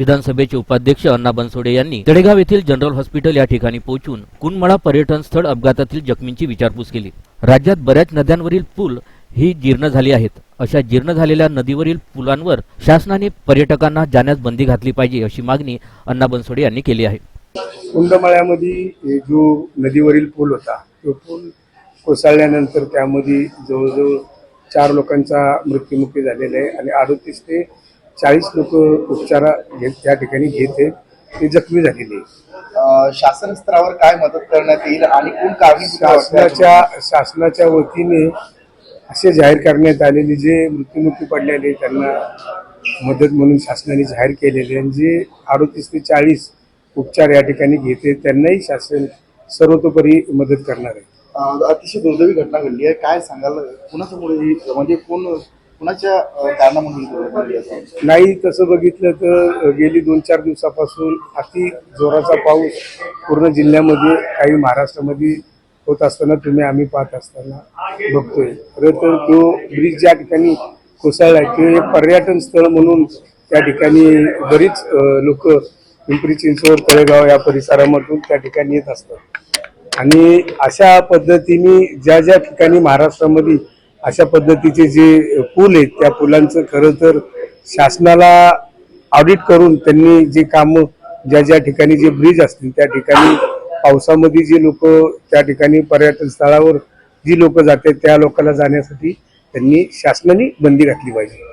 विधानसभेचे उपाध्यक्ष अण्णा बनसोडे यांनी तडेगाव येथील जनरल हॉस्पिटल या ठिकाणी पोहोचून कुनमळा पर्यटन स्थळ अपघातातील जखमींची विचारपूस केली. राज्यात बऱ्याच नद्यांवरील पूल ही जीर्ण झाली आहेत. अशा जीर्ण झालेल्या नदीवरील पुलांवर शासनाने पर्यटकांना जाण्यास बंदी घातली पाहिजे अशी मागणी अण्णा बनसोडे यांनी केली आहे. कुंडमाळ्यामध्ये जो नदीवरील पूल होता तो पूल कोसळल्यानंतर त्यामध्ये जवळजवळ चार लोकांचा मृत्युमुखी झालेला आहे आणि अडतीस ते चाळीस लोक उपचार त्या ठिकाणी घेत आहेत. ते जखमी झालेले शासन स्तरावर काय मदत करण्यात येईल आणि कोण वाटतं? शासनाच्या शासनाच्या वतीने असे जाहीर करण्यात आलेले जे मृत्युमुखी पडलेले त्यांना मदत म्हणून शासनाने जाहीर केलेले आणि जे अडोतीस ते चाळीस उपचार या ठिकाणी घेते त्यांनाही शासन सर्वतोपरी मदत करणार आहे. अतिशय दुर्दैवी घटना घडली आहे. काय सांगाल? कुणाच्यामुळे म्हणजे कोण कुणाच्या अ, नाही तसं बघितलं तर गेली दोन चार दिवसापासून अति जोराचा पाऊस पूर्ण जिल्ह्यामध्ये काही महाराष्ट्रामध्ये होत असताना तुम्ही आम्ही पाहत असताना बघतोय. खरं तर तो ब्रिज ज्या ठिकाणी कोसळला ते पर्यटन स्थळ म्हणून त्या ठिकाणी बरीच लोक पिंपरी चिंचवड तळेगाव या परिसरामधून त्या ठिकाणी येत असतात. आणि अशा पद्धतीने ज्या ज्या ठिकाणी महाराष्ट्रामध्ये अशा पद्धतीचे जे पूल आहेत त्या पुलांचं खरं तर शासनाला ऑडिट करून त्यांनी जे कामं ज्या ज्या ठिकाणी जे ब्रिज असतील त्या ठिकाणी पावसामध्ये जे लोक त्या ठिकाणी पर्यटन स्थळावर जी लोक जाते त्या लोकांना जाण्यासाठी त्यांनी शासनाने बंदी घातली पाहिजे.